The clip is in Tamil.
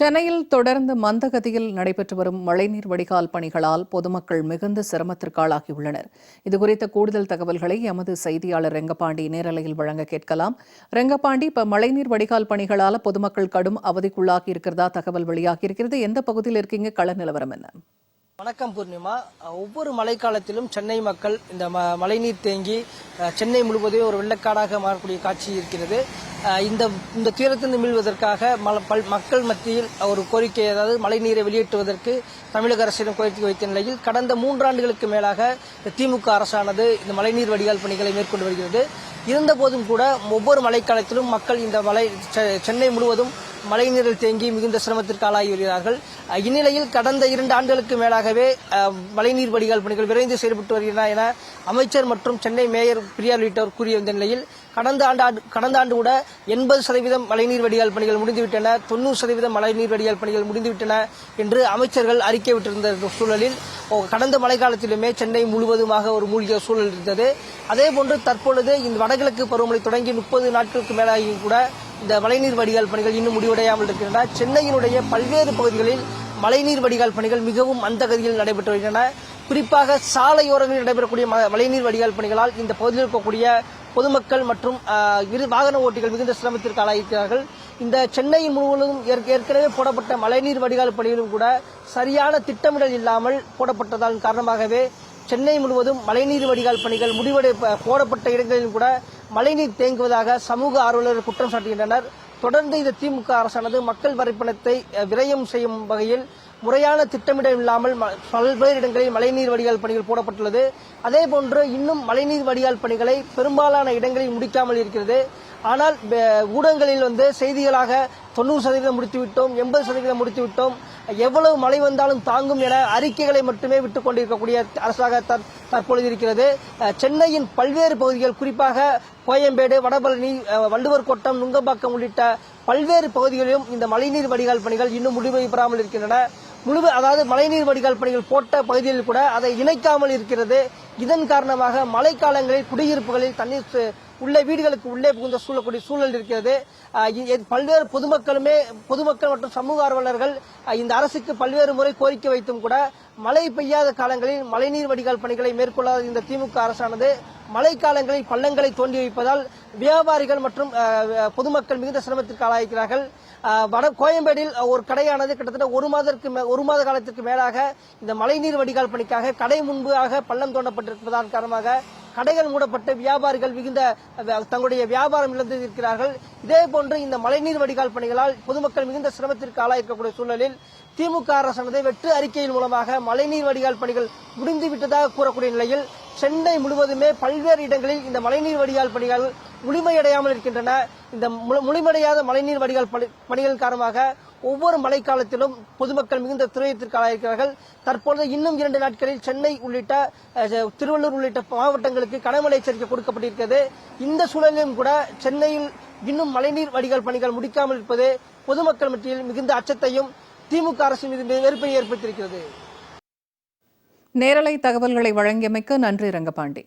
சென்னையில் தொடர்ந்து மந்தகதியில் நடைபெற்று வரும் மழைநீர் வடிகால் பணிகளால் பொதுமக்கள் மிகுந்த சிரமத்திற்காளாகியுள்ளனர். இதுகுறித்த கூடுதல் தகவல்களை எமது செய்தியாளர் ரெங்கபாண்டி நேரலையில் வழங்க கேட்கலாம். ரெங்கபாண்டி இப்ப மழைநீர் வடிகால் பணிகளால் பொதுமக்கள் கடும் அவதிக்குள்ளாகி இருக்கிறதா தகவல் வெளியாகி இருக்கிறது? எந்த பகுதியில் இருக்கீங்க? கள நிலவரம் என்ன? வணக்கம் பூர்ணிமா. ஒவ்வொரு மழைக்காலத்திலும் சென்னை மக்கள் இந்த ம மழைநீர் தேங்கி சென்னை முழுவதும் ஒரு வெள்ளக்காடாக மாறக்கூடிய காட்சி இருக்கிறது. இந்த இந்த துயரத்திலிருந்து மீள்வதற்காக பல்- மக்கள் மத்தியில் ஒரு கோரிக்கை அதாவது மழைநீரை வெளியேற்றுவதற்கு தமிழக அரசிடம் கோரிக்கை வைத்த நிலையில் கடந்த மூன்றாண்டுகளுக்கு மேலாக திமுக அரசானது இந்த மழைநீர் வடிகால் பணிகளை மேற்கொண்டு வருகிறது. இருந்தபோதும் கூட ஒவ்வொரு மழைக்காலத்திலும் மக்கள் இந்த மழை செ- சென்னை முழுவதும் மழைநீரில் தேங்கி மிகுந்த சிரமத்திற்கு ஆளாகி வருகிறார்கள். இந்நிலையில் கடந்த இரண்டு ஆண்டுகளுக்கு மேலாகவே மழைநீர் வடிகால் பணிகள் விரைந்து செயல்பட்டு வருகின்றன என அமைச்சர் மற்றும் சென்னை மேயர் பிரியா உள்ளிட்டோர் கூறிய வந்த நிலையில் கடந்த ஆண்டு ஆண்டு- கடந்த ஆண்டு கூட எண்பது சதவீதம் மழைநீர் வடிகால் பணிகள் முடிந்துவிட்டன. தொண்ணூறு சதவீதம் மழைநீர் வடிகால் பணிகள் முடிந்துவிட்டன என்று அமைச்சர்கள் அறிக்கை விட்டிருந்த சூழலில் ஓ, கடந்த மழைக்காலத்திலுமே சென்னை முழுவதுமாக ஒரு மூழ்கிய சூழல் இருந்தது. அதேபோன்று தற்பொழுது இந்த வடகிழக்கு பருவமழை தொடங்கி முப்பது நாட்களுக்கு மேலாகியும் கூட இந்த மழைநீர் வடிகால் பணிகள் இன்னும் முடிவடையாமல் இருக்கின்றன. சென்னையினுடைய பல்வேறு பகுதிகளில் மழைநீர் வடிகால் பணிகள் மிகவும் மந்தகதியில் நடைபெற்று வருகின்றன. குறிப்பாக சாலையோரங்களில் நடைபெறக்கூடிய ம- மழைநீர் வடிகால் பணிகளால் இந்த பகுதியில் இருக்கக்கூடிய பொதுமக்கள் மற்றும் இரு வாகன ஓட்டிகள் மிகுந்த சிரமத்திற்கு ஆளாகிறார்கள் இந்த சென்னை முழுவதும் ஏற்கனவே போடப்பட்ட மழைநீர் வடிகால் பணிகளும் கூட சரியான திட்டமிடல் இல்லாமல் போடப்பட்டதன் காரணமாகவே சென்னை முழுவதும் மழைநீர் வடிகால் பணிகள் முடிவடை போடப்பட்ட இடங்களிலும் கூட மழைநீர் தேங்குவதாக சமூக ஆர்வலர்கள் குற்றம் சாட்டுகின்றனர். தொடர்ந்து இந்த திமுக அரசானது மக்கள் வரைப்பணத்தை விரயம் செய்யும் வகையில் முறையான திட்டமிடம் இல்லாமல் ம- பல்வேறு இடங்களில் மழைநீர் வடிகால் பணிகள் போடப்பட்டுள்ளது. அதே போன்று இன்னும் மழைநீர் வடிகால் பணிகளை பெரும்பாலான இடங்களில் முடிக்காமல் இருக்கிறது. ஆனால் ஊடகங்களில் வந்து செய்திகளாக தொண்ணூறு சதவீதம் முடித்துவிட்டோம் எண்பது சதவீதம் முடித்துவிட்டோம். எவ்வளவு மழை வந்தாலும் தாங்கும் என அறிக்கைகளை மட்டுமே விட்டுக் கொண்டிருக்கக்கூடிய அரசாக தற்- தற்பொழுது இருக்கிறது. சென்னையின் பல்வேறு பகுதிகள் குறிப்பாக கோயம்பேடு வடபழனி வள்ளுவர் கோட்டம் நுங்கம்பாக்கம் உள்ளிட்ட பல்வேறு பகுதிகளிலும் இந்த மழைநீர் வடிகால் பணிகள் இன்னும் முடிவு பெறாமல் இருக்கின்றன. முழு அதாவது மழைநீர் வடிகால் பணிகள் போட்ட பகுதியில் கூட அதை இணைக்காமல் இருக்கிறது. இதன் காரணமாக மழைக்காலங்களில் குடியிருப்புகளில் தண்ணீர் உள்ளே வீடுகளுக்கு உள்ளே புகுந்த சூழக்கூடிய சூழல் இருக்கிறது. பல்வேறு பொதுமக்களுமே பொதுமக்கள் மற்றும் சமூக ஆர்வலர்கள் இந்த அரசுக்கு பல்வேறு முறை கோரிக்கை வைத்தும் கூட மழை பெய்யாத காலங்களில் மழைநீர் வடிகால் பணிகளை மேற்கொள்ளாத இந்த திமுக அரசானது மழைக்காலங்களில் பள்ளங்களை தோண்டி வைப்பதால் வியாபாரிகள் மற்றும் பொதுமக்கள் மிகுந்த சிரமத்திற்கு ஆளாகிறார்கள். வட கோயம்பேடில் ஒரு கடையானது கிட்டத்தட்ட ஒரு மாதத்திற்கு மே- ஒரு மாத காலத்திற்கு மேலாக இந்த மழைநீர் வடிகால் பணிக்காக கடை முன்பாக பள்ளம் தோண்டப்பட்டிருப்பதன் காரணமாக கடைகள் மூடப்பட்டு வியாபாரிகள் மிகுந்த தங்களுடைய வியாபாரம் இழந்து இருக்கிறார்கள் இதே போன்று இந்த மழைநீர் வடிகால் பணிகளால் பொதுமக்கள் மிகுந்த சிரமத்திற்கு ஆளாயிருக்கக்கூடிய சூழலில் திமுக அரசானது வெற்று அறிக்கையின் மூலமாக மழைநீர் வடிகால் பணிகள் முடிந்துவிட்டதாக கூறக்கூடிய நிலையில் சென்னை முழுவதுமே பல்வேறு இடங்களில் இந்த மழைநீர் வடிகால் பணிகள் முழுமையடையாமல் இருக்கின்றன. இந்த முழுமையடையாத மழைநீர் வடிகால் பணிகள் காரணமாக ஒவ்வொரு மழைக்காலத்திலும் பொதுமக்கள் மிகுந்த துறையத்திற்கு ஆளாயிருக்கிறார்கள் தற்பொழுது இன்னும் இரண்டு நாட்களில் சென்னை உள்ளிட்ட திருவள்ளூர் உள்ளிட்ட மாவட்டங்களுக்கு கனமழை எச்சரிக்கை கொடுக்கப்பட்டிருக்கிறது. இந்த சூழலிலும் கூட சென்னையில் இன்னும் மழைநீர் வடிகால் பணிகள் முடிக்காமல் இருப்பது பொதுமக்கள் மத்தியில் மிகுந்த அச்சத்தையும் திமுக அரசு மீது வெறுப்பை ஏற்படுத்தியிருக்கிறது. நேரலை தகவல்களை வழங்கியமைக்கு நன்றி ரங்கபாண்டி.